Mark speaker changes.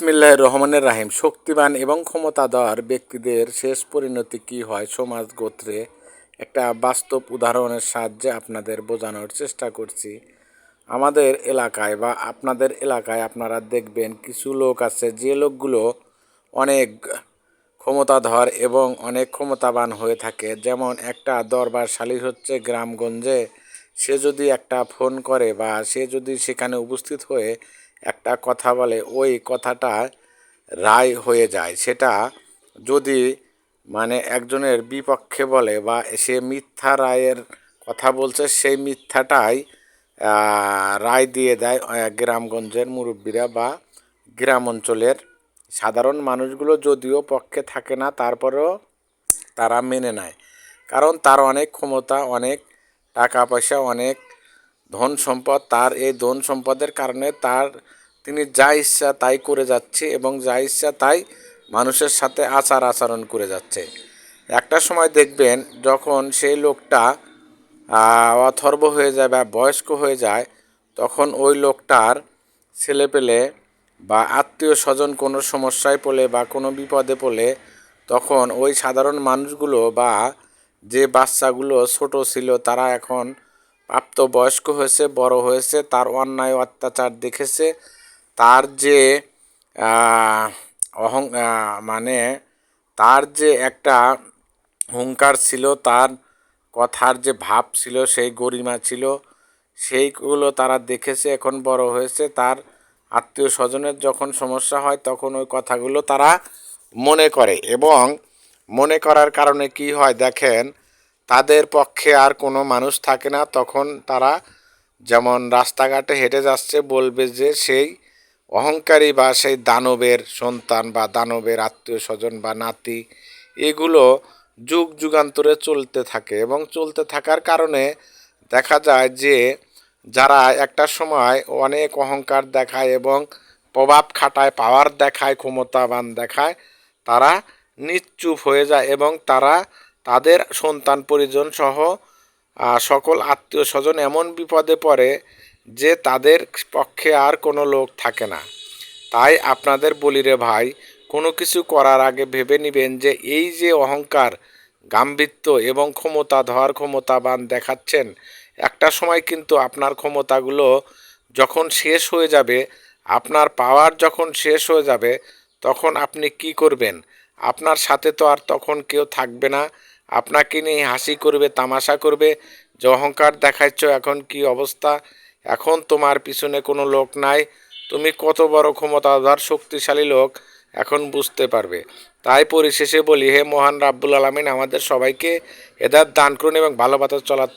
Speaker 1: বিসমিল্লাহ রহমানের রাহিম। শক্তিবান এবং ক্ষমতাধর ব্যক্তিদের শেষ পরিণতি কী হয় সমাজ গোত্রে? একটা বাস্তব উদাহরণের সাহায্যে আপনাদের বোঝানোর চেষ্টা করছি। আমাদের এলাকায় বা আপনাদের এলাকায় আপনারা দেখবেন কিছু লোক আছে, যে লোকগুলো অনেক ক্ষমতাধর এবং অনেক ক্ষমতাবান হয়ে থাকে। যেমন একটা দরবার শালির হচ্ছে গ্রামগঞ্জে, সে যদি একটা ফোন করে বা সে যদি সেখানে উপস্থিত হয়ে একটা কথা বলে, ওই কথাটা রায় হয়ে যায়। সেটা যদি মানে একজনের বিপক্ষে বলে বা সে মিথ্যা রায়ের কথা বলছে, সেই মিথ্যাটাই রায় দিয়ে দেয় গ্রামগঞ্জের মুরব্বীরা বা গ্রাম অঞ্চলের সাধারণ মানুষগুলো যদিও পক্ষে থাকে না, তারপরেও তারা মেনে নেয়। কারণ তার অনেক ক্ষমতা, অনেক টাকা পয়সা, অনেক ধন সম্পদ, তার এই ধন সম্পদের কারণে তার, তিনি যা ইচ্ছা তাই করে যাচ্ছে এবং যা ইচ্ছা তাই মানুষের সাথে আচার আচরণ করে যাচ্ছে। একটা সময় দেখবেন যখন সেই লোকটা অথর্ব হয়ে যায় বা বয়স্ক হয়ে যায়, তখন ওই লোকটার ছেলেপেলে বা আত্মীয় স্বজন কোনো সমস্যায় পড়লে বা কোনো বিপদে পড়লে তখন ওই সাধারণ মানুষগুলো বা যে বাচ্চাগুলো ছোট ছিল তারা এখন প্রাপ্তবয়স্ক হয়েছে, বড় হয়েছে, তার অন্যায় অত্যাচার দেখেছে, তার যে অহং মানে তার যে একটা হুঙ্কার ছিল, তার কথার যে ভাব ছিল, সেই গরিমা ছিল, সেইগুলো তারা দেখেছে, এখন বড় হয়েছে, তার আত্মীয় স্বজনের যখন সমস্যা হয়, তখন ওই কথাগুলো তারা মনে করে এবং মনে করার কারণে কি হয়, দেখেন তাদের পক্ষে আর কোনো মানুষ থাকে না। তখন তারা যেমন রাস্তাঘাটে হেঁটে যাচ্ছে, বলবে যে সেই অহংকারী বা সেই দানবের সন্তান বা দানবের আত্মীয় স্বজন বা নাতি, এগুলো যুগ যুগান্তরে চলতে থাকে এবং চলতে থাকার কারণে দেখা যায় যে যারা একটা সময় অনেক অহংকার দেখায় এবং প্রভাব খাটায় পাওয়ার দেখায়, ক্ষমতাবান দেখায়, তারা নিশ্চুপ হয়ে যায় এবং তারা তাদের সন্তান পরিজন সহ সকল আত্মীয় স্বজন এমন বিপদে পড়ে যে তাদের পক্ষে আর কোনো লোক থাকে না। তাই আপনাদের বলি রে ভাই, কোনো কিছু করার আগে ভেবে নেবেন যে এই যে অহংকার, গাম্ভীর্য এবং ক্ষমতা, ধর ক্ষমতাবান দেখাচ্ছেন, একটা সময় কিন্তু আপনার ক্ষমতাগুলো যখন শেষ হয়ে যাবে, আপনার পাওয়ার যখন শেষ হয়ে যাবে, তখন আপনি কি করবেন? আপনার সাথে তো আর তখন কেউ থাকবে না। আপনাকে নিয়ে হাসি করবে, তামাশা করবে, যে অহংকার দেখাচ্ছ এখন কি অবস্থা? এখন তোমার পিছনে কোনো লোক নাই। তুমি কত বড় ক্ষমতাধার, শক্তিশালী লোক, এখন বুঝতে পারবে। তাই পরিশেষে বলি, হে মহান রাব্বুল আলমিন, আমাদের সবাইকে এদার দান করুন এবং ভালো চলার